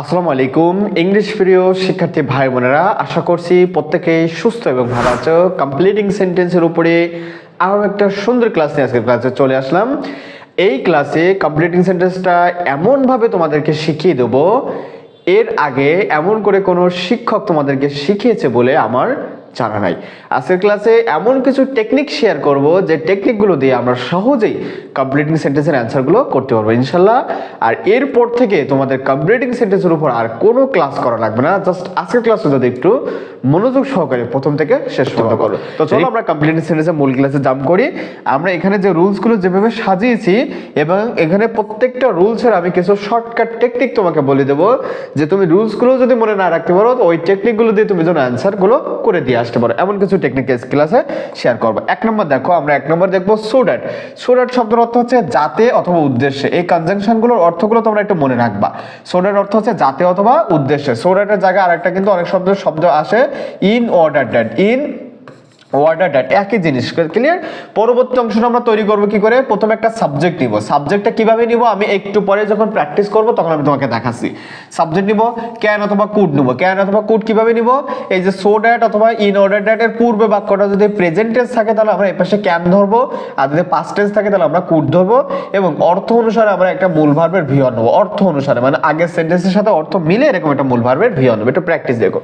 আসসালামু আলাইকুম, ইংলিশ প্রিয় শিক্ষার্থী ভাই বোনেরা, আশা করছি প্রত্যেকেই সুস্থ এবং ভালো আছো। কমপ্লিটিং সেন্টেন্সের উপরে আরও একটা সুন্দর ক্লাস নিয়ে আজকে ক্লাসে চলে আসলাম। এই ক্লাসে কমপ্লিটিং সেন্টেন্সটা এমনভাবে তোমাদেরকে শিখিয়ে দেবো, এর আগে এমন করে কোনো শিক্ষক তোমাদেরকে শিখিয়েছে বলে আমার জানা নাই। আজকের ক্লাসে এমন কিছু টেকনিক শেয়ার করব যে টেকনিকগুলো দিয়ে আমরা সহজেই কমপ্লিটিং সেন্টেন্সের অ্যান্সারগুলো করতে পারব ইনশাল্লাহ আর এরপর থেকে তোমাদের কমপ্লিটিং সেন্টেন্সের উপর আর কোনো ক্লাস করা লাগবে না। জাস্ট আজকের ক্লাসটা যদি একটু মনোযোগ সহকারে প্রথম থেকে শেষ পর্যন্ত করো। তো চলো আমরা কমপ্লিটিং সেন্টেন্সের মূল ক্লাসে জাম্প করি। আমরা এখানে যে রুলসগুলো যেভাবে সাজিয়েছি এবং এখানে প্রত্যেকটা রুলসের আমি কিছু শর্টকাট টেকনিক তোমাকে বলে দেবো। যে তুমি রুলসগুলো যদি মনে না রাখতে পারো তো ওই টেকনিকগুলো দিয়ে তুমি যেন অ্যান্সারগুলো করে দিয়ে আসতে পারো এমন কিছু টেকনিক ক্লাসে শেয়ার করব। এক নম্বর দেখো, আমরা এক নম্বর দেখব সোডাট সোডাট শব্দের অর্থ হচ্ছে জাতে অথবা উদ্দেশ্যে। এই কনজাংশনগুলোর অর্থগুলো তোমরা একটু মনে রাখবা। সোডার অর্থ হচ্ছে জাতে অথবা উদ্দেশ্যে। সোডাটের জায়গায় আরেকটা কিন্তু অনেক শব্দ শব্দ আসে in order that in order that একই জিনিস ক্লিয়ার পরবর্তী অংশটা আমরা তৈরি করব কি করে? প্রথমে একটা সাবজেক্ট নিব। সাবজেক্টটা কীভাবে নিব? আমি একটু পরে যখন প্র্যাকটিস করব, তখন আমি তোমাকে দেখাচ্ছি। সাবজেক্ট নিব ক্যান অথবা কুড নিব। ক্যান অথবা কুড কীভাবে নিব? এই যে সো ড্যাট অথবা ইন অর্ডার ড্যাট এর পূর্বে বাক্যটা যদি প্রেজেন্ট টেন্স থাকে, তাহলে আমরা এপাশে ক্যান ধরবো। আর যদি পাস্ট টেন্স থাকে, তাহলে আমরা কুড ধরবো। এবং অর্থ অনুসারে আমরা একটা মূল ভার্বের ভিওর নেব। অর্থ অনুসারে মানে আগের সেন্টেন্সের সাথে অর্থ মিলে এরকম একটা মূল ভার্বের ভিওর নেব। একটু প্র্যাকটিস দেখো।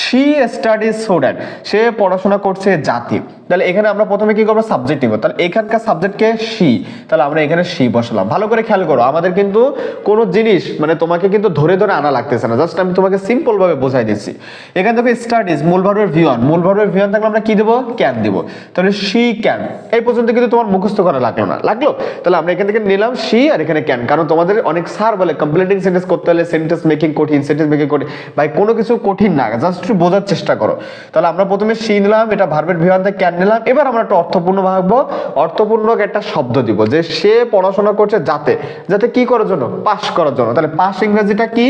শি স্টাডিজ সো দ্যাট সে পড়াশোনা করছে জাতি। তাহলে এখানে আমরা প্রথমে কি করব? সাবজেক্ট নিব। তাহলে এখানকার সাবজেক্টকে শি তাহলে আমরা এখানে শি বসালাম। ভালো করে খেয়াল করো, আমাদের কিন্তু কোনো জিনিস মানে তোমাকে কিন্তু ধরে ধরে আনা লাগতেছে না। জাস্ট আমি তোমাকে সিম্পল ভাবে বোঝাই দিচ্ছি। এখানে দেখো স্টাডিজ মূল ভার্বের ভিওন মূল ভার্বের ভিওন থাকলে আমরা কি দেবো? ক্যান দিব। তাহলে শি ক্যান এই পর্যন্ত কিন্তু তোমার মুখস্থ করা লাগল না। লাগল? তাহলে আমরা এখান থেকে নিলাম শি আর এখানে ক্যান কারণ তোমাদের অনেক স্যার বলে কমপ্লিটিং সেন্টেন্স করতে হলে সেন্টেন্স মেকিং কঠিন সেন্টেন্স মেকিং কঠিন ভাই কোনো কিছু কঠিন না। জাস্ট একটু বোঝার চেষ্টা করো। তাহলে আমরা প্রথমে শি নিলাম, এটা ভার্বের থেকে ক্যান নিলাম। এবার আমরা একটা অর্থপূর্ণ ভাববো অর্থপূর্ণ একটা শব্দ দিব যে সে পড়াশোনা করছে যাতে যাতে কি করার জন্য? পাস করার জন্য। তাহলে পাস ইংরেজিটা কি?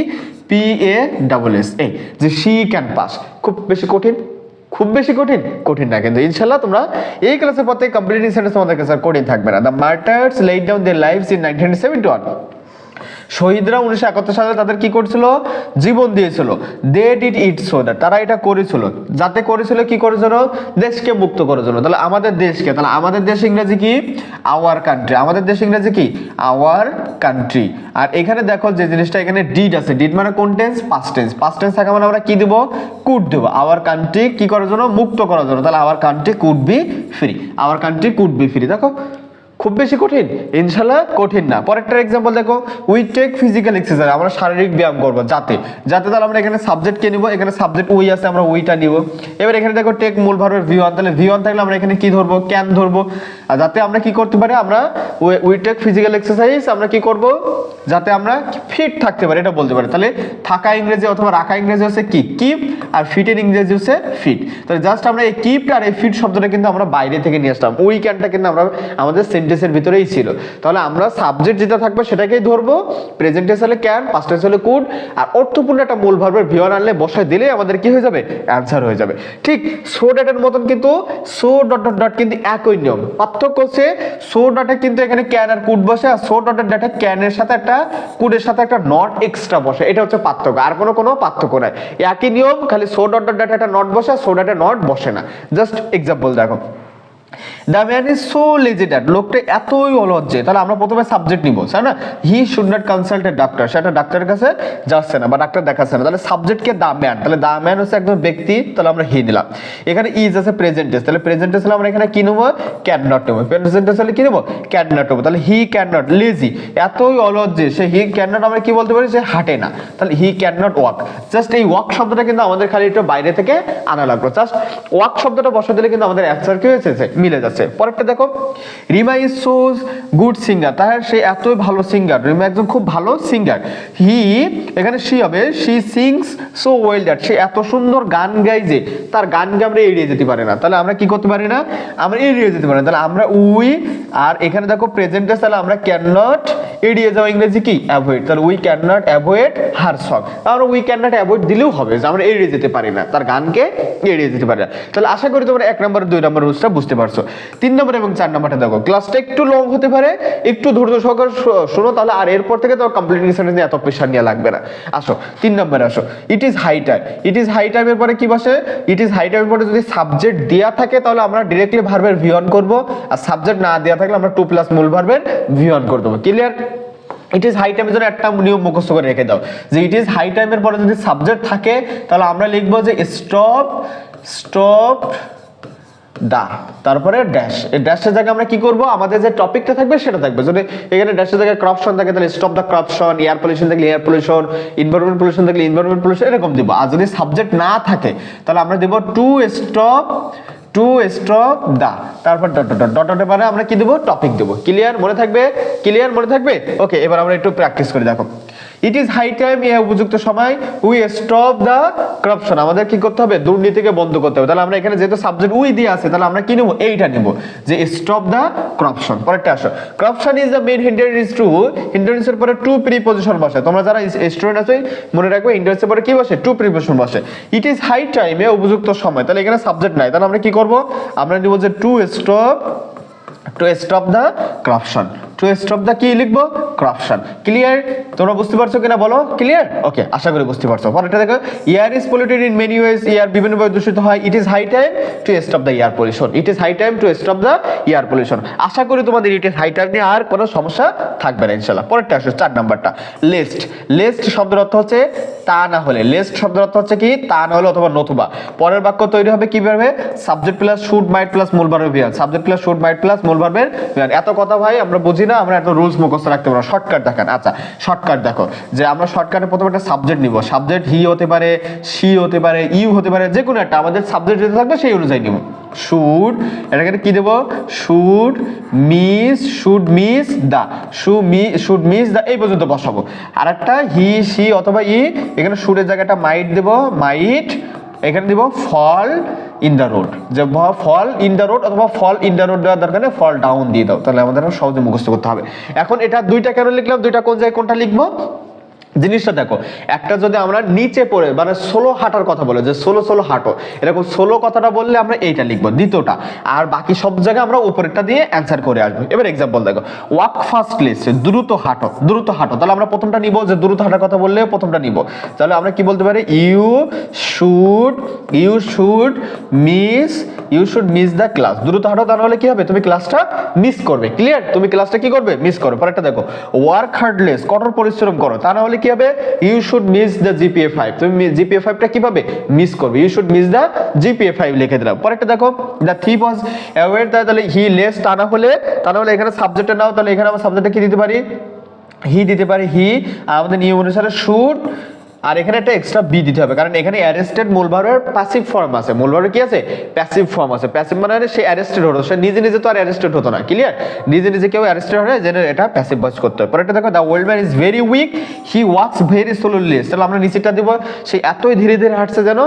পি এ ডাবল এস এই যে শি ক্যান পাস খুব বেশি কঠিন? খুব বেশি কঠিন? কঠিন না কিন্তু। ইনশাল্লাহ তোমরা এই ক্লাসের পর থেকে কমপ্লিটিং সেন্টেন্স তোমাদের কাছে কঠিন থাকবে না। The martyrs let down their lives in nineteen seventy one শহীদরা উনিশশো একাত্তর সালে তাদের কি করছিল? জীবন দিয়েছিল। They did it so that তারা এটা করেছিল। যাতে করেছিল, কি জন্য দেশকে মুক্ত করার জন্য। তাহলে আমাদের দেশকে, তাহলে আমাদের দেশ ইংরেজি কি? আওয়ার কান্ট্রি আমাদের দেশ ইংরেজি কি? আওয়ার কান্ট্রি আর এখানে দেখো যে জিনিসটা এখানে ডিড আছে। ডিড মানে কোন tense past tense past tense থাকা মানে আমরা কি দেবো? কুড দেবো। আওয়ার কান্ট্রি কি করার জন্য? মুক্ত করার জন্য। তাহলে our country could be free our country could be free দেখো খুব বেশি কঠিন? ইনশাল্লাহ কঠিন না। পরেরটার এক্সাম্পল দেখো উই টেক ফিজিক্যাল এক্সারসাইজ আমরা শারীরিক ব্যায়াম করব, যাতে। যাতে তাহলে আমরা এখানে সাবজেক্ট কে নিব, এখানে সাবজেক্ট উই আছে, আমরা উইটা নিব। এবার এখানে দেখো টেক মূল ভার্বের ভি ওয়ান তাহলে ভি ওয়ান থাকলে আমরা এখানে কি ধরবো? ক্যান ধরবো। আর যাতে আমরা কি করতে পারি, আমরা উই টেক ফিজিক্যাল এক্সারসাইজ আমরা কি করব? যাতে আমরা ফিট থাকতে পারি, এটা বলতে পারি। তাহলে থাকা ইংরেজি অথবা রাখা ইংরেজি হচ্ছে কি? কিপ আর ফিটের ইংরেজি হচ্ছে ফিট তাহলে জাস্ট আমরা এই কিপ আর এই ফিট শব্দটা কিন্তু আমরা বাইরে থেকে নিয়ে আসলাম। উই ক্যানটা কিন্তু আমরা আমাদের সেন্টেন্সের ভিতরেই ছিল। তাহলে আমরা সাবজেক্ট যেটা থাকবে সেটাকেই ধরবো। প্রেজেন্ট টেন্স হলে ক্যান পাস্ট টেন্স হলে কুড আর অর্থপূর্ণ একটা মূল ভার্বের ভিওয়ান আনলে বসায় দিলে আমাদের কি হয়ে যাবে? অ্যান্সার হয়ে যাবে। ঠিক সো ডটের মতন কিন্তু সো ডট ডট ডট কিন্তু একই নিয়ম। পার্থক্য হচ্ছে সো ডটে কিন্তু এখানে ক্যান আর কুড বসে আর সো ডটের ডাটা ক্যানের সাথে একটা কুডের সাথে একটা নট এক্সট্রা বসে। এটা হচ্ছে পার্থক্য। আর কোনো কোনো পার্থক্য নাই। একই নিয়ম, খালি সো ডট ডট ডাটা একটা নট বসে সো ডাটা নট বসে না। জাস্ট এক্সাম্পল দেখো। দ্য ম্যান ইজ সো লোকটা এতই অলজ্জে। তাহলে আমরা প্রথমে সাবজেক্ট নিব না? He should not consult a doctor ডাক্তারের কাছে যাচ্ছে না বা ডাক্তার দেখাচ্ছে না। তাহলে দা ম্যান তাহলে দা ম্যান হচ্ছে একজন ব্যক্তি, তাহলে আমরা হি এখানে ইজ আছে প্রেজেন্ট তাহলে প্রেজেন্ট আমরা এখানে কি নেব? ক্যান নট প্রেজেন্ট কি ক্যান নট তাহলে হি ক্যান নট লেজি এতই অলজ্জে। সে হি ক্যান নট আমরা কি বলতে পারি? সে হাঁটে না। তাহলে he can not walk just এই ওয়াক শব্দটা কিন্তু আমাদের খালি একটু বাইরে থেকে আনা লাগল। জাস্ট ওয়াক শব্দটা বসা দিলে কিন্তু আমাদের অ্যান্সার কি হয়েছে? মিলে যাচ্ছে। পরেরটা দেখো, Rima is so good singer. তার সে এতই ভালো সিঙ্গার, রিমা একজন খুব ভালো সিঙ্গার। হি, এখানে সি হবে, she sings so well that, সে এত সুন্দর গান গায় যে তার গান গিয়ে আমরা এড়িয়ে যেতে পারি না। তাহলে আমরা কি করতে পারি না? আমরা এড়িয়ে যেতে পারি না। তাহলে আমরা উই, আর এখানে দেখো প্রেজেন্টে তাহলে আমরা ক্যান নট এড়িয়ে যাওয়া ইংরেজি কি? অ্যাভয়েড তাহলে we can not avoid her song আমরা উই ক্যান নট অ্যাভয়েড দিলেও হবে যে আমরা এড়িয়ে যেতে পারি না। তার গানকে এড়িয়ে যেতে পারি না। তাহলে আশা করি তোমরা এক নম্বর, দুই নম্বর রুলসটা বুঝতে পারছ। তিন নম্বর এবং চার নম্বরটা দেখো। ক্লাসটা একটু লং হতে পারে, একটু ধৈর্য সহকারে শোনো, তাহলে আর এরপর থেকে তো কমপ্লিটিং নিয়ে এত প্রেশার নিয়ে লাগবে না। আসো, তিন নম্বরে আসো। It is high time it is high টাইমের পরে কি বসে? ইট ইজ হাই টাইমের পরে যদি সাবজেক্ট দেওয়া থাকে, তাহলে আমরা ডিরেক্টলি ভার্বের ভি অন করব। আর সাবজেক্ট না দেওয়া থাকলে আমরা টু প্লাস মূল ভার্বের ভি অন করে দেবো। ক্লিয়ার ইট ইজ হাই টাইমের জন্য একটা নিয়ম মুখস্থ করে রেখে দাও। যে ইট ইজ হাই টাইমের পরে যদি সাবজেক্ট থাকে, তাহলে আমরা লিখব যে স্টপ স্টপ দা তারপরে ড্যাশ এই ড্যাশের জায়গায় আমরা কি করব? আমাদের যে টপিকটা থাকবে সেটা থাকবে। যদি এখানে ড্যাশের জায়গায় ক্রাপশন থাকে, তাহলে stop the corruption air pollution থাকলে এয়ার পলিউশন এনভায়রনমেন্ট পলিউশন থাকলে এনভায়রনমেন্ট পলিউশন এরকম দিব। আর যদি সাবজেক্ট না থাকে, তাহলে আমরা দেব to stop to stop the তারপর ডট ডট ডট ডটের পরে আমরা কি দেবো? টপিক দেবো। ক্লিয়ার মনে থাকবে? ক্লিয়ার মনে থাকবে? ওকে এবার আমরা একটু প্র্যাকটিস করে। দেখো ইট ইজ হাই টাইম এ উপযুক্ত সময় উই স্টপ দ্য করাপশন আমাদের কি করতে হবে? দুর্নীতিকে বন্ধ করতে হবে। তাহলে আমরা এখানে যেহেতু সাবজেক্ট উই দিয়ে আছে, তাহলে আমরা কি নেব? এইটা নেব, যে স্টপ দ্য করাপশন পরেরটা আসো। Corruption is the main hindrance to হিন্ডারেন্সের পরে টু প্রিপোজিশন বসে। তোমরা যারা স্টুডেন্ট আছে, মনে রাখবে হিন্ডারেন্সের পরে কি বসে? টু প্রিপোজিশন বসে। ইট ইজ হাই টাইম এ উপযুক্ত সময়। তাহলে এখানে সাবজেক্ট নাই। তাহলে আমরা কি করব? আমরা নিব যে to stop to stop the corruption to stop the কি লিখব করাপশন ক্লিয়ার তোমরা বুঝতে পারছ কিনা বলো? ক্লিয়ার ওকে আশা করি বুঝতে পারছ। পরেরটা দেখো air is polluted in many ways air বিভিন্নভাবে দূষিত হয় it is high time to stop the air pollution it is high time to stop the air pollution আশা করি তোমাদের ইট ইজ হাই টাইম নিয়ে আর কোনো সমস্যা থাকবে না ইনশাল্লাহ পরেরটা আসো চার নাম্বারটা। লেস্ট লেস্ট শব্দের অর্থ হচ্ছে তা না হলে। লেস্ট শব্দের অর্থ হচ্ছে কি? তা না হলে অথবা নতুবা। পরের বাক্য তৈরি হবে কীভাবে subject plus should might plus মূল ভার্বের subject plus should might plus মূল ভার্বের এত কথা ভাই, আমরা বুঝি না, আমরা এত রুলস মুখস্থ রাখতে পারব শর্টকাট দেখান। আচ্ছা শর্টকাট দেখো। যে আমরা শর্টকাটে প্রথমে একটা সাবজেক্ট নিব। সাবজেক্ট হি হতে পারে সি হতে পারে ইউ হতে পারে, যে কোনো একটা। আমাদের সাবজেক্ট যেটা থাকবে, সেই অনুযায়ী নিব। শুড এটাকে কি দেব? Should miss should miss the shoe me should miss the এই পর্যন্ত বসাবো। আর একটা হি সি অথবা ই এখানে শুডের জায়গাটা মাইট দেব। মাইট এখানে দিব ফল ইন দ্য রোড যে ফল ইন দ্য রোড অথবা ফল ইন দ্য রোড দেওয়ার দরকার ফল ডাউন দিয়ে দাও। তাহলে আমাদের সহজে মুখস্থ করতে হবে। এখন এটা দুইটা কেন লিখলাম? দুইটা কোন জায়গায় কোনটা লিখব? জিনিসটা দেখো, একটা যদি আমরা নিচে পড়ে মানে ষোলো হাঁটার কথা বলে, যে ষোলো ষোলো হাঁটো, এরকম ষোলো কথাটা বললে আমরা এইটা লিখব, দ্বিতীয়টা। আর বাকি সব জায়গায় আমরা উপরেরটা দিয়ে অ্যান্সার করে আসব। এবার এক্সাম্পল দেখো ওয়াক ফাস্টলি দ্রুত হাঁটো দ্রুত হাঁটো। তাহলে আমরা প্রথমটা নিব, যে দ্রুত হাঁটার কথা বললে প্রথমটা নিব। তাহলে আমরা কি বলতে পারি? You should you should miss you should miss the class দ্রুত হাঁটো, তাহলে কি হবে? তুমি ক্লাসটা মিস করবে। ক্লিয়ার তুমি ক্লাসটা কি করবে? মিস করবে পরেরটা দেখো ওয়ার্ক হার্ডলেস কঠোর পরিশ্রম করো। তা না হলে কি হবে? You should miss the GPA five তুমি জিপিএ ফাইভটা কীভাবে মিস করবে? You should miss the GPA five লিখে দিলাম। পরেরটা দেখো দ্য থিপ ওয়াজ অ্যাওয়ার তাহলে হি লেস তা না হলে তা না হলে এখানে সাবজেক্টটা নাও, তাহলে এখানে আমরা সাবজেক্টটা কি দিতে পারি? হি দিতে পারি হি আমাদের নিয়ম অনুসারে শুড আর এখানে একটা এক্সট্রা বি দিতে হবে, কারণ এখানে অ্যারেস্টেড মূল প্যাসিভ ফর্ম আছে। মূল কি আছে? প্যাসিভ ফর্ম আছে। প্যাসিভ মানে সে অ্যারেস্টেড হতো সে নিজে নিজে তো আর অ্যারেস্টেড হতো না ক্লিয়ার নিজে নিজে কেউ অ্যারেস্টেড হলে যেন এটা প্যাসিভ ভয়েস করতে হয়। পরেরটা দেখো the old man is very weak he walks very slowly তাহলে আমরা নিচেটা দিব, সে এতই ধীরে ধীরে হাঁটছে যেন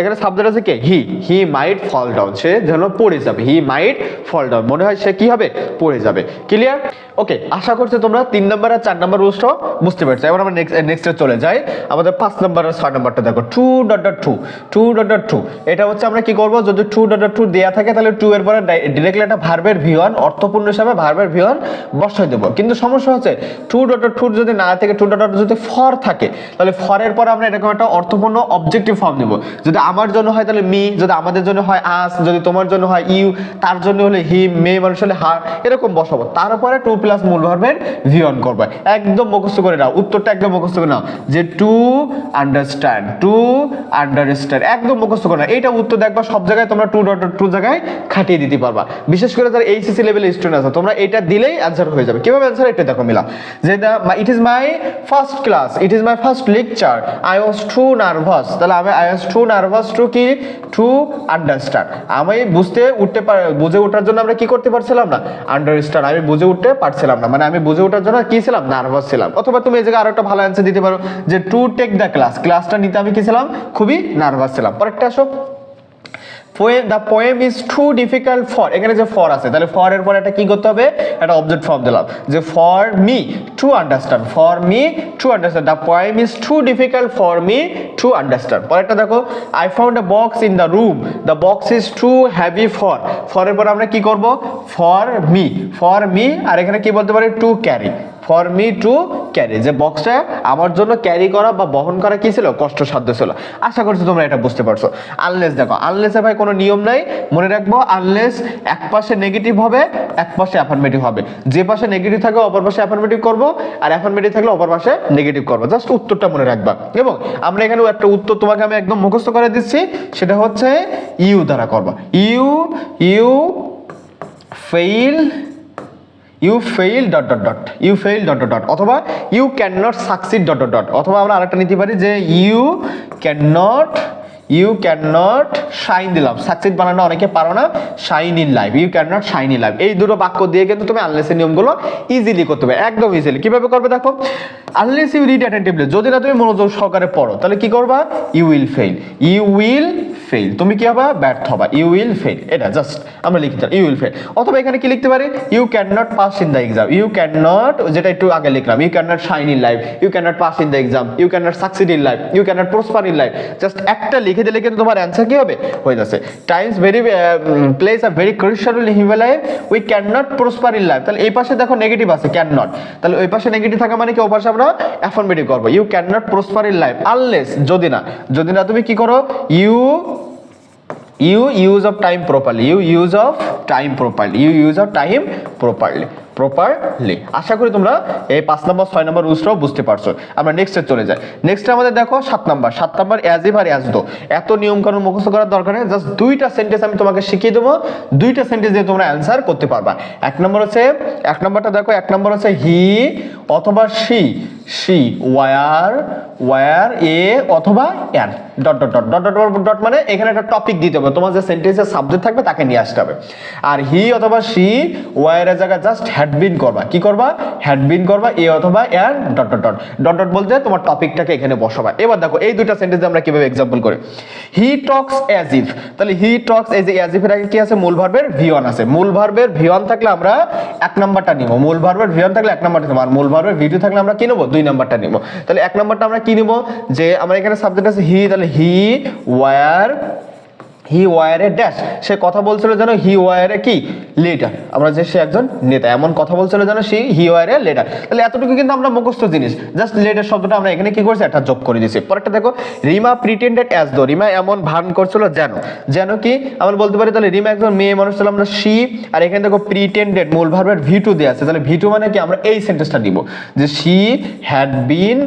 এখানে সাবজেক্ট আছে কে? হি হি মাইট ফল ডাউন সে যেন পড়ে যাবে। হি মাইট ফল ডাউন মনে হয় সে কি হবে? পড়ে যাবে। ক্লিয়ার ওকে আশা করছি তোমরা তিন নম্বর আর চার নম্বর রুলসটাও বুঝতে পারছ। এবার আমরা নেক্সট নেক্সটে চলে যাই। আমাদের পাঁচ নম্বর আর ছয় নম্বরটা দেখো to dot dot to to dot dot to এটা হচ্ছে আমরা কি করব? যদি টু ডট ডট টু দেওয়া থাকে, তাহলে টু এর পরে ডিরেক্টলি একটা ভার্বের ভিওয়ান অর্থপূর্ণ হিসাবে ভার্বের ভিওয়ান বসাই দেবো। কিন্তু সমস্যা হচ্ছে টু ডট ডট টু যদি না থাকে টু ডট ডট যদি ফর থাকে, তাহলে ফরের পরে আমরা এরকম একটা অর্থপূর্ণ অবজেক্টিভ ফর্ম নেব। যদি আমার জন্য হয়, তাহলে মি যদি আমাদের জন্য হয় আস যদি তোমার জন্য হয় ইউ তার জন্য হলে হিম মেয়ে মানুষ হলে হার এরকম বসাবো। তারপরে টু প্লাস মূল ভার্বের ভিওন করবে। একদম মুখস্থ করে নাও, উত্তরটা একদম মুখস্থ করে নাও, যে টু আন্ডারস্ট্যান্ড টু আন্ডারস্ট্যান্ড একদম মুখস্থ করে নাও এইটা উত্তর দেখবা, সব জায়গায় তোমরা টু ডট টু জায়গায় খাটিয়ে দিতে পারবা। বিশেষ করে যারা এইচএসসি লেভেলের স্টুডেন্ট আছে, তোমরা এটা দিলেই অ্যান্সার হয়ে যাবে। কীভাবে অ্যান্সার এটা দেখো মিলা। যে it is my first class it is my first lecture I was too nervous তাহলে আমি I was too nervous too কি? টু আন্ডারস্ট্যান্ড আমি বুঝতে উঠতে পার, বুঝে ওঠার জন্য আমরা কি করতে পারছিলাম না? আন্ডারস্ট্যান্ড আমি বুঝে উঠতে পারছিলাম না। মানে আমি বুঝে ওঠার জন্য কি ছিলাম? নার্ভাস ছিলাম। অথবা তুমি এই জায়গায় আরও একটা ভালো অ্যান্সার দিতে পারো, যে টু টেক দ্য ক্লাস ক্লাসটা নিতে আমি কি ছিলাম? খুবই নার্ভাস ছিলাম। পরেরটা আসো। The poem is too difficult for এখানে যে ফর আছে, তাহলে ফর এর পরে একটা কি করতে হবে? একটা অবজেক্ট ফর্ম দিলাম। যে for me to understand for me to understand the poem is too difficult for me to understand পরেরটা দেখো I found a box in the room the box is too heavy for ফরের পর আমরা কি করব? For me for me আর এখানে কি বলতে পারি? To carry for me to carry যে বক্সটা আমার জন্য ক্যারি করা বা বহন করা কি ছিল? কষ্টসাধ্য ছিল। আশা করছি তোমরা এটা বুঝতে পারছ। আনলেস দেখো আনলেসে ভাই কোনো নিয়ম নাই। মনে রাখব আনলেস এক পাশে নেগেটিভ হবে, এক পাশে অ্যাফার্মেটিভ হবে। যে পাশে নেগেটিভ থাকবে, অপর পাশে অ্যাফার্মেটিভ করব। আর অ্যাফার্মেটিভ থাকলে অপর পাশে নেগেটিভ করব। জাস্ট উত্তরটা মনে রাখবা। এবং আমরা এখানে একটা উত্তর তোমাকে আমি একদম মুখস্থ করে দিচ্ছি। সেটা হচ্ছে ইউ দ্বারা করবা। You you fail you fail dot dot dot you fail dot dot dot অথবা you can not succeed dot dot dot অথবা আমরা আরেকটা নিতে পারি যে you can not you can not shine দিলাম সাকসিড বানানো অনেকে পারো না shine in life you can not shine in life এই দুটো বাক্য দিয়ে কিন্তু তুমি আনলেসের নিয়মগুলো ইজিলি করতে পারবে, একদম ইজিলি কীভাবে করবে দেখো? আনলেস ইউ রিড অ্যাটেন্টিভলি যদি না তুমি মনোযোগ সহকারে পড়ো, তাহলে কি করবা? You will fail you will fail তুমি কি হবে? ব্যর্থ হবা। ইউ উইল ফেইল এটা জাস্ট আমরা লিখতে ইউ উইল ফেইল অথবা এখানে কি লিখতে পারি? You can not pass in the exam you can not যেটা একটু আগে লিখলাম you can not shine in life you can not pass in the exam you can not succeed in life you can not prosper in life just একটা লিখে দিলে কিন্তু তোমার answer কি হবে? হয়ে যাচ্ছে। Times very place a very crucial human life we can not prosper in life তাহলে এই পাশে দেখো নেগেটিভ আছে ক্যান নট তাহলে ওই পাশে নেগেটিভ থাকা মানে কি? ও পাশে আমরা অ্যাফার্মেটিভ করব। You can not prosper in life unless যদি না যদি না তুমি কি করো? You you use of time properly. You use of time properly. You use of time properly. Properly আশা করি তোমরা এই পাঁচ নম্বর, ছয় নম্বর রুলসটাও বুঝতে পারছ। আমরা নেক্সটে চলে যাই। নেক্সট আমাদের দেখো সাত নম্বর। সাত নম্বর অ্যাজ ইভ আর অ্যাজ দো এত নিয়ম কানুন মুখস্থ করার দরকার নেই। জাস্ট দুইটা সেন্টেন্স আমি তোমাকে শিখিয়ে দেবো। দুইটা সেন্টেন্স দিয়ে তোমরা অ্যান্সার করতে পারবা। এক নম্বর হচ্ছে, এক নম্বরটা দেখো, এক নম্বর হচ্ছে হি অথবা she she were were a অথবা an dot dot dot dot dot dot মানে এখানে একটা টপিক দিতে হবে। তোমার যে সেন্টেন্সের সাবজেক্ট থাকবে তাকে নিয়ে আসতে হবে। আর হি অথবা সি ওয়ার ওয়ারের জায়গায় জাস্ট হ্যাডবিন করবা। কি করবা? হ্যাডবিন করবা এ অথবা an dot dot dot dot dot বলতে তোমার টপিকটাকে এখানে বসাবা। এবার দেখো, এই দুইটা সেন্টেন্স আমরা কীভাবে এক্সাম্পল করি? হি টক্স অ্যাজ ইফ তাহলে হি টক্স যে অ্যাজ এর আগে কি আছে? মূল ভার্বের ভিওন আছে। মূল ভার্বের ভিওন থাকলে আমরা এক নাম্বারটা নিব। মূল ভার্বের ভিওন থাকলে এক নাম্বারটা নিব। আর মূল ভার্বের ভিডিও থাকলে আমরা কি নেব? দুই নাম্বারটা নিব। তাহলে এক নাম্বারটা আমরা কি নিব? যে আমার এখানে সাবজেক্ট আছে হি তাহলে হি ওয়ার হি ওয়ারে ড্যাশ সে কথা বলছিল যেন হি ওয়ারে কি লেটার আমরা যে সে একজন নেতা, এমন কথা বলছিল যেন সে হি ওয়ারে লেটার তাহলে এতটুকু কিন্তু আমরা মুখস্থ জিনিস। জাস্ট লেটার শব্দটা আমরা এখানে কি করছি? একটা যোগ করে দিয়েছি। পরেরটা দেখো, Rima pretended as though Rima এমন ভান করছিল যেন। যেন কি? আমরা বলতে পারি তাহলে রিমা একজন মেয়ে মানুষ ছিল আমরা সি আর এখানে দেখো প্রিটেন্ডেড মূল ভার্বের ভি টু দেওয়া আছে। তাহলে ভি টু মানে কি? আমরা এই সেন্টেন্সটা দিব যে she had been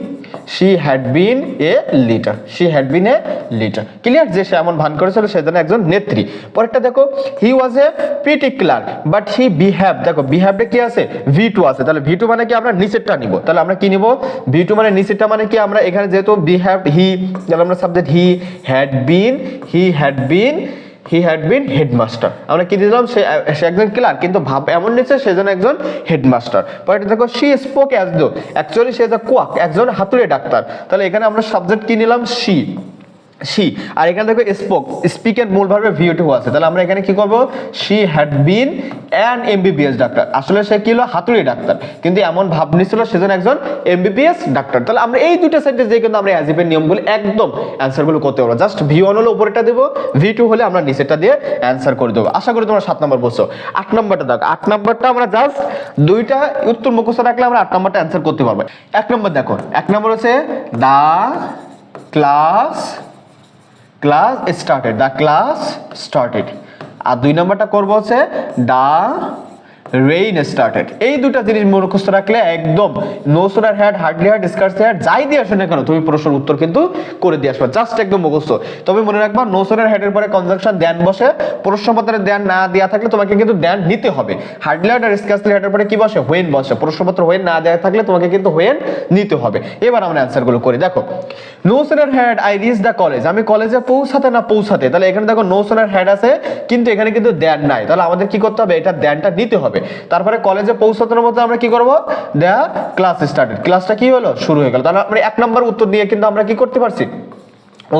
she had been a leader she had been a leader clear যে সে এমন ভান করেছিল, সে যেন একজন নেত্রী। পরেরটা দেখো he was a pretty ক্লার but he behave দেখো বিহ্যাভটা কি আছে? ভি টু আছে। তাহলে ভি টু মানে কি? আমরা নিচেরটা নিব। তাহলে আমরা কি নিব? ভি টু মানে নিচেরটা মানে কি? আমরা এখানে যেহেতু বিহ্যাভ হি তাহলে আমরা subject he had been he had been he had been headmaster আমরা কি দিলাম? সে একজন ক্লার্ক কিন্তু ভাব এমন নিচ্ছে সে যেন একজন হেডমাস্টার পরে দেখো she spoke as though actually say quack একজন হাতুড়ে ডাক্তার। তাহলে এখানে আমরা সাবজেক্ট কি নিলাম? শি শি আর এখানে দেখো স্পোক স্পিকের মূল ভাবে ভিও টু আছে। তাহলে আমরা এখানে কি করব? She had been an MBBS doctor আসলে সে কি হলো? হাতুড়ি ডাক্তার কিন্তু এমন ভাব নিছিল সেজন্য একজন এমবিবিএস ডাক্তার তাহলে আমরা এই দুটো সেন্টেন্স দিয়ে কিন্তু আমরা অ্যাজিপের নিয়মগুলো একদম অ্যান্সারগুলো করতে পারব। জাস্ট ভি ওয়ান হলে উপরেটা দেবো ভি টু হলে আমরা নিচেরটা দিয়ে অ্যান্সার করে দেবো। আশা করি তোমরা সাত নম্বর বলছো আট নম্বরটা দেখো। আট নম্বরটা আমরা জাস্ট দুইটা উত্তর মুখস্থ রাখলে আমরা আট নম্বরটা অ্যান্সার করতে পারব। এক নম্বর দেখো। এক নম্বর হচ্ছে the class class started the class started আর দুই নম্বরটা করব হচ্ছে দা রেইন স্টার্টেড এই দুটো জিনিস মুখস্থ রাখলে একদম no sooner had hardly had scarcely had যাই দিয়ে আসো না কেন, তুমি প্রশ্নের উত্তর কিন্তু করে দিয়ে আসবে জাস্ট একদম মুখস্থ। তবে মনে রাখবা নো সোনার হ্যাডের পরে কনজাংশন দেন বসে প্রশ্নপত্রের দেন না দেওয়া থাকলে তোমাকে কিন্তু দেন নিতে হবে। হার্ডলি হ্যাড আর ডিসকার্সলি হ্যাডের পরে কি বসে? হোয়েন বসে। প্রশ্নপত্র হোয়েন না দেওয়া থাকলে তোমাকে কিন্তু হোয়েন নিতে হবে। এবার আমরা অ্যান্সারগুলো করি। দেখো no sooner had I reach the college আমি কলেজে পৌঁছাতে না পৌঁছাতে, তাহলে এখানে দেখো নো সোনার হ্যাড আছে, কিন্তু এখানে কিন্তু দেন নাই। তাহলে আমাদের কি করতে হবে? এটা দেনটা নিতে হবে। তারপরে কলেজে পৌঁছানোর মধ্যে আমরা কি করব? দেয়া ক্লাস স্টার্টেড ক্লাসটা কি হলো? শুরু হয়ে গেল। তাহলে আমরা এক নম্বর উত্তর দিয়ে কিন্তু আমরা কি করতে পারছি?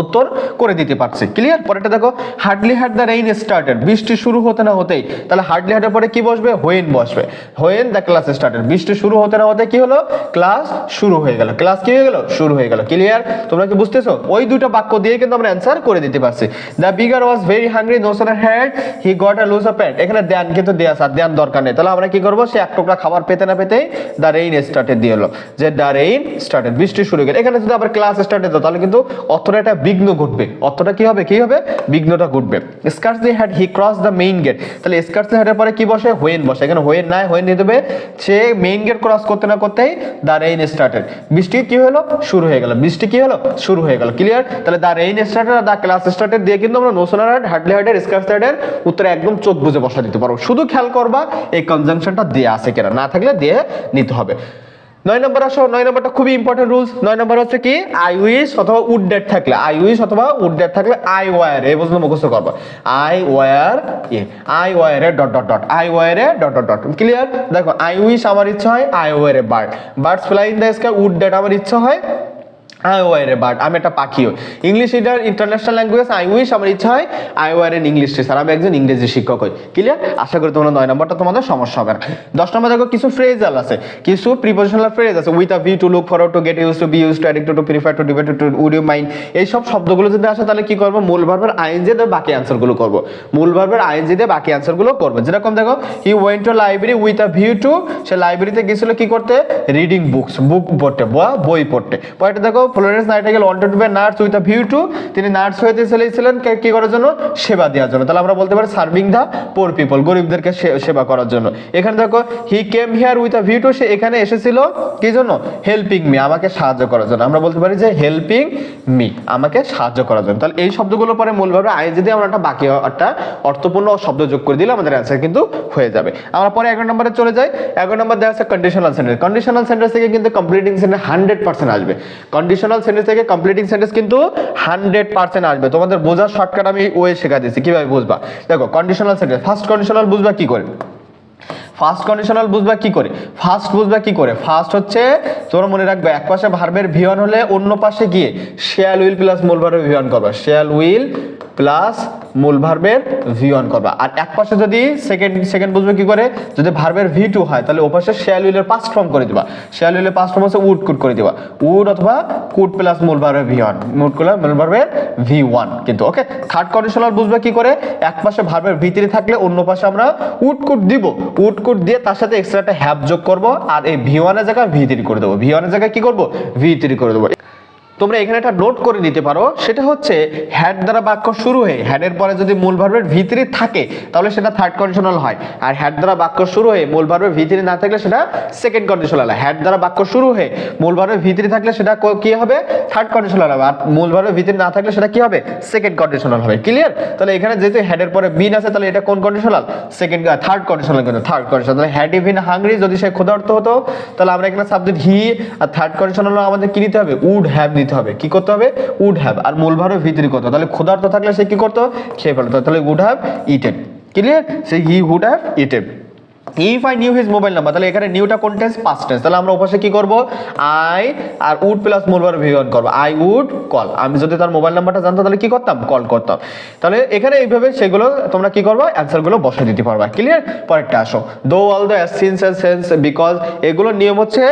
উত্তর করে দিতে পারছি। ক্লিয়ার পরেটা দেখো hardly had the rain started বৃষ্টি শুরু হতে না হতেই, তাহলে হার্ডলি হ্যাডের পরে কি বসবে? হোয়েন বসবে। হোয়েন দ্য ক্লাস স্টার্টেড বৃষ্টি শুরু হতে না হতে কি হলো? ক্লাস শুরু হয়ে গেল। ক্লাস কি হয়ে গেল? শুরু হয়ে গেল। ক্লিয়ার তোমরা কি বুঝতেছো? ওই দুটো বাক্য দিয়ে কিন্তু আমরা অ্যান্সার করে দিতে পারছি। The beggar was very hungry no sooner had he got a loose a pant এখানে দেন কিন্তু দেয়া স্যার দেন দরকার নেই। তাহলে আমরা কি করব? সে এক টুকরা খাবার পেতে না পেতেই দ্য রেইন স্টার্টেড দিয়ে হলো যে দ্য রেইন স্টার্টেড বৃষ্টি শুরু হয়ে গেল। এখানে যদি আবার ক্লাস স্টার্টেড তাহলে কিন্তু অর্থটা বিঘ্ন ঘটবে। অর্থটা কি হবে? কি হবে? বিঘ্নটা ঘটবে। Scarcely had he cross the main gate তাহলে স্কার্সলি হ্যাডের পরে কি বসে? হোয়েন বসে। এখানে হোয়েন নাই হোয়েন দিয়ে দেবে। সে মেইন গেট ক্রস করতে না করতেই দ্য রেইন স্টার্টেড বৃষ্টি কি হলো? শুরু হয়ে গেল। বৃষ্টি কি হলো? শুরু হয়ে গেল। ক্লিয়ার তাহলে দ্য রেইন স্টার্টেড আর দ্য ক্লাস স্টার্টেড দিয়ে কিন্তু আমরা নোসোনার হার্ড হার্ডলি হার্ডের স্কার্স হার্ডের উত্তরে একদম চোখ বুঝে বসা দিতে পারব। শুধু খেয়াল করবা, এই কনজাংশনটা দিয়ে আছে কিনা? না থাকলে দিয়ে নিতে হবে। নয় নম্বর আসো, নয় নম্বরটা খুবই ইম্পর্টেন্ট রুলস নয় নম্বর হচ্ছে কি? আই উইশ অথবা উড ডেট থাকলে। আই উইশ অথবা উড ডেট থাকলে আই ওয়ার এ বলতে মুখস্থ করব। I were a I were a dot dot dot I were a dot dot dot clear দেখো আই উইশ আমার ইচ্ছা হয় I were a bird birds fly in the sky would that আমার ইচ্ছা হয়? আই ওয়ারে বার্ড আমি একটা পাখি হই ইংলিশ এটার ইন্টারন্যাশনাল ল্যাঙ্গুয়েজ আই উইশ আমার ইচ্ছা হয় I were an English teacher আমি একজন ইংরেজি শিক্ষক হই। ক্লিয়ার আশা করি তোমরা নয় নম্বরটা তোমাদের সমস্যা হবে না। দশ নম্বর দেখো, কিছু ফ্রেজাল আছে। কিছু প্রিপোজিশনাল ফ্রেজ আছে। With a view to look forward to get use to be use to addict to prefer to debate to would you mind এই সব শব্দগুলো যদি আসে, তাহলে কি করব? মূল ভার্বের আইএনজি দিয়ে বাকি অ্যান্সারগুলো করব। মূল ভার্বের আইএনজি দিয়ে বাকি অ্যান্সারগুলো করব। যেরকম দেখো he went to library with a view to সে লাইব্রেরিতে গেছিল কি করতে? রিডিং বুকস বুক পড়তে বা বই পড়তে। পরেরটা দেখো Florence Nightingale wanted to be nurse with a view to তিনি নার্স হইতে চলেছিলেন। কে- করার জন্য? সেবা দেওয়ার জন্য। তাহলে আমরা বলতে পারি সার্ভিং দা পোর পিপল গরিবদেরকে সেবা করার জন্য। এখানে দেখো he came here with a view to সে এখানে এসেছিল কি জন্য? হেল্পিং মি আমাকে সাহায্য করার জন্য। আমরা বলতে পারি যে হেল্পিং মি আমাকে সাহায্য করার জন্য। তাহলে এই শব্দগুলো পরে মূলভাবে আই যদি আমরা একটা বাকি একটা অর্থপূর্ণ শব্দ যোগ করে দিলে আমাদের অ্যান্সার কিন্তু হয়ে যাবে। আমরা পরে এগারো নম্বরে চলে যাই। এগারো নম্বর দেওয়া আছে কন্ডিশনাল সেন্টেন্স কন্ডিশনাল সেন্টেন্স থেকে কিন্তু কমপ্লিটিং সেন্টেন্স হান্ড্রেড পার্সেন্ট আসবে। কন্ডিশনাল সেন্টেন্স থেকে কমপ্লিটিং সেন্টেন্স কিন্তু হান্ড্রেড পার্সেন্ট আসবে। তোমাদের বোঝার শর্টকাট আমি ওয়ে শেখা দিচ্ছি কীভাবে বুঝবা? দেখো কন্ডিশনাল সেন্টেন্স ফার্স্ট কন্ডিশনাল বুঝবা কি করে? ফার্স্ট কন্ডিশনাল বুঝবা কি করে? ফার্স্ট বুঝবা কি করে? ফার্স্ট হচ্ছে তোমরা মনে রাখবে, এক পাশে ভার্বের ভিয়ন হলে অন্য পাশে গিয়ে শেয়াল উইল প্লাস মূল ভার্বের ভিয়ন করবা। শেয়াল উইল প্লাস মূল ভার্বের ভিয়ন করবা। আর এক পাশে যদি সেকেন্ড সেকেন্ড বুঝবে কি করে? যদি ভার্বের ভি টু হয়, তাহলে ও পাশে শেয়াল উইলের পাস্ট ফর্ম করে দিবা। শেয়াল উইলের পাস্ট ফর্ম হচ্ছে উড কুড করে দিবা। উড অথবা কুড প্লাস মূল ভার্বের ভিয়ন মুড করলে মূল ভার্বের ভি ওয়ান কিন্তু ওকে থার্ড কন্ডিশনাল বুঝবে কি করে? এক পাশে ভার্বের ভিতরে থাকলে অন্য পাশে আমরা উড কুড দিব। উড কুড দিয়ে তার সাথে এক্সট্রা একটা হ্যাপ যোগ করব, আর এই ভি ওয়ানের জায়গায় ভি থ্রি করে দেবো। ভি ওয়ানের জায়গায় কি করব? ভি থ্রি করে দেবো। তোমরা এখানে একটা নোট করে নিতে পারো। সেটা হচ্ছে হ্যাড দ্বারা বাক্য শুরু হয়ে হ্যাডের পরে যদি মূল ভার্বের ভিতরে থাকে, তাহলে সেটা থার্ড কন্ডিশনাল হয়। আর হ্যাড দ্বারা বাক্য শুরু হয়ে, মূল ভার্বের ভিতরে না থাকলে সেটা সেকেন্ড কন্ডিশনাল হয়। হ্যাড দ্বারা বাক্য শুরু হয়ে, মূল ভার্বের ভিতরে থাকলে সেটা ক- হবে? থার্ড কন্ডিশনাল হবে। আর মূল ভার্বের ভিতরে না থাকলে সেটা কি হবে? সেকেন্ড কন্ডিশনাল হবে। ক্লিয়ার তাহলে এখানে যেহেতু হেডের পরে বিন আছে, তাহলে এটা কোন কন্ডিশনাল সেকেন্ড থার্ড কন্ডিশনাল কিন্তু থার্ড কন্ডিশনাল তাহলে হ্যাড ইভিন হাংরি যদি সে ক্ষুধার্ত হতো, তাহলে আমরা এখানে সাবজেক্ট হি আর থার্ড কন্ডিশনাল আমাদের কি নিতে হবে? উড হ্যাভ নিতে হবে। কি করতে হবে? উড হ্যাভ আর মূল ভাবে ভিতরি করতে তাহলে ক্ষুধার্ত থাকলে সে কি করতো খেয়ে ফেলতো তাহলে would have eated clear say he would have eaten if I knew his mobile number তাহলে এখানে নিউটা কোন টেন্স পাস্ট টেন্স তাহলে আমরা ওপাশে কি করব? আই আর উড প্লাস মূল ভার্ব ভিওন করব। আই উড কল আমি যদি তার মোবাইল নাম্বারটা জানতাম, তাহলে কি করতাম? কল করতাম। তাহলে এখানে এইভাবে সেগুলো তোমরা কি করবা? অ্যান্সারগুলো বসে দিতে পারবা। ক্লিয়ার পরেরটা আসো। Though all the since and sense because এগুলো নিয়ম হচ্ছে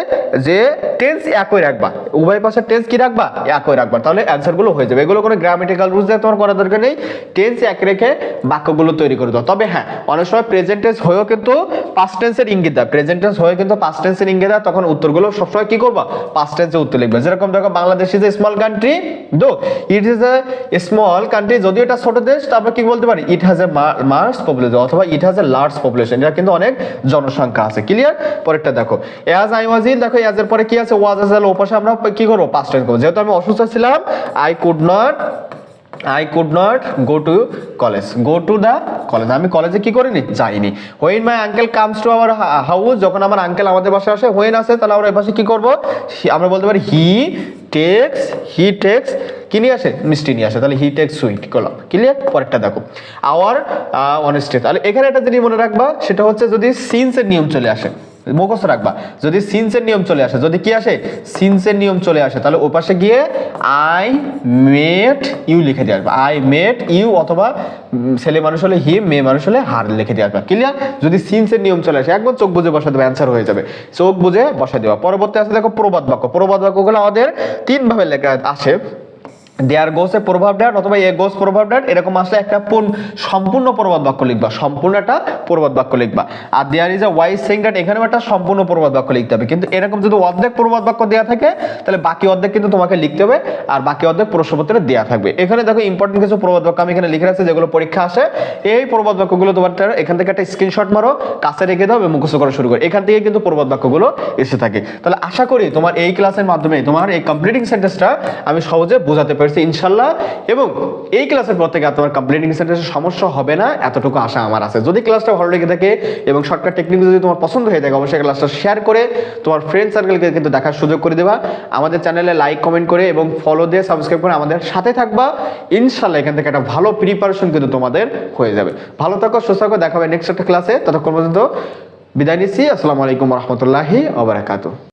যে টেন্স একই রাখবা। উভয় পাশে টেন্স কি রাখবা? একই রাখবা। তাহলে অ্যান্সারগুলো হয়ে যাবে। এগুলো কোনো গ্রামেটিক্যাল রুলস দিয়ে তোমার করার দরকার নেই। টেন্স এক রেখে বাক্যগুলো তৈরি করে দাও। তবে হ্যাঁ অনেক সময় প্রেজেন্ট টেন্স হয়েও কিন্তু পাস্ট টেন্সের ইঙ্গিত দেয়। প্রেজেন্ট টেন্স হয়ে কিন্তু পাস্ট টেন্সের ইঙ্গিত দেয়, তখন উত্তরগুলো সবসময় কি করবা? পাস্ট টেন্সে উত্তর লিখবে। যেরকম দেখো, Bangladesh is a small country though it is a small country যদিও এটা ছোট দেশ, তারপর কি বলতে পারি? It has a mass population অথবা it has a large population এটা কিন্তু অনেক জনসংখ্যা আছে। ক্লিয়ার পরেরটা দেখো। অ্যাজ আই ওয়াজ ইল দেখো অ্যাজ এর পরে কি আছে? ওয়াজ আছে ওপাশে আমরা কি করব? পাস্ট টেন্স করব। যেহেতু আমি অসুস্থ ছিলাম I could not I could not go to college go to the college আমি কলেজে কি করিনি? যাইনি। When my uncle comes to our house যখন আমার আঙ্কেল আমাদের বাসায় আসে হোয়েন আসে, তাহলে আমরা এপাশে কি করব? আমরা বলতে পারি হি টেক্স হি টেক্স কি নিয়ে আসে? মিষ্টি নিয়ে আসে। তাহলে হি টেক্স সুইট করলাম? ক্লিয়ার পরেরটা দেখো। আওয়ার অনেস্টি তাহলে এখানে একটা জিনিস মনে রাখবা, সেটা হচ্ছে যদি সিন্সের নিয়ম চলে আসে। মুখস্থ রাখবা। যদি সিনসের নিয়ম চলে আসে, যদি কি আসে? সিনসের নিয়ম চলে আসে, তাহলে ও পাশে গিয়ে আই মেট ইউ লিখে দিয়ে আসবে। আই মেট ইউ অথবা ছেলে মানুষ হলে হি মেয়ে মানুষ হলে হার লিখে দিয়ে আসবে। ক্লিয়ার যদি সিনসের নিয়ম চলে আসে একবার চোখ বুঝে বসা দেবে অ্যান্সার হয়ে যাবে। চোখ বুঝে বসা দেওয়া পরবর্তী আছে দেখো প্রবাদ বাক্য। প্রবাদ বাক্যগুলো আমাদের তিন ভাবে লেখা আসে দেয়ার গোসে প্রভাব ড্যাট অথবা এ গোস প্রভাব ড্যাট এরকম আসলে একটা পূর্ণ, সম্পূর্ণ প্রবাদ বাক্য লিখবা। সম্পূর্ণ একটা প্রবাদ বাক্য লিখবা। আর there is a wise saying that এখানেও একটা সম্পূর্ণ প্রবাদ বাক্য লিখতে হবে। কিন্তু এরকম যদি অর্ধেক প্রবাদ বাক্য দেওয়া থাকে, তাহলে বাকি অর্ধেক কিন্তু তোমাকে লিখতে হবে, আর বাকি অর্ধেক প্রশ্নপত্রে দেওয়া থাকবে। এখানে দেখো ইম্পর্টেন্ট কিছু প্রবাদ বাক্য আমি এখানে লিখে রাখছি, যেগুলো পরীক্ষা আসে। এই প্রবাদ বাক্যগুলো তোমার এখান থেকে একটা স্ক্রিনশট মারো, কাছে রেখে দাও এবং মুখস্থ করা শুরু করো। এখান থেকে কিন্তু প্রবাদ বাক্যগুলো এসে থাকে। তাহলে আশা করি তোমার এই ক্লাসের মাধ্যমে, তোমার এই কমপ্লিটিং সেন্টেন্সটা আমি সহজে বোঝাতে পারছি ইনশাল্লাহ। এবং এই ক্লাসের পর থেকে তোমার কমপ্লিটিং সেন্টেন্সের সমস্যা হবে না, এতটুকু আশা আমার আছে। যদি ক্লাসটা ভালো লেগে থাকে এবং শর্টকাট টেকনিক যদি তোমার পছন্দ হয়ে থাকে, অবশ্যই ক্লাসটা শেয়ার করে তোমার ফ্রেন্ড সার্কেলকে কিন্তু দেখার সুযোগ করে দেবা। আমাদের চ্যানেলে লাইক কমেন্ট করে এবং ফলো দিয়ে সাবস্ক্রাইব করে আমাদের সাথে থাকবা। ইনশাল্লাহ এখান থেকে একটা ভালো প্রিপারেশন কিন্তু তোমাদের হয়ে যাবে। ভালো থাকো, সুস্থ থাকো, দেখা হবে নেক্সট একটা ক্লাসে ততক্ষণ পর্যন্ত বিদায় নিচ্ছি। আসসালামু আলাইকুম রহমতুল্লাহি ওবরাকাতু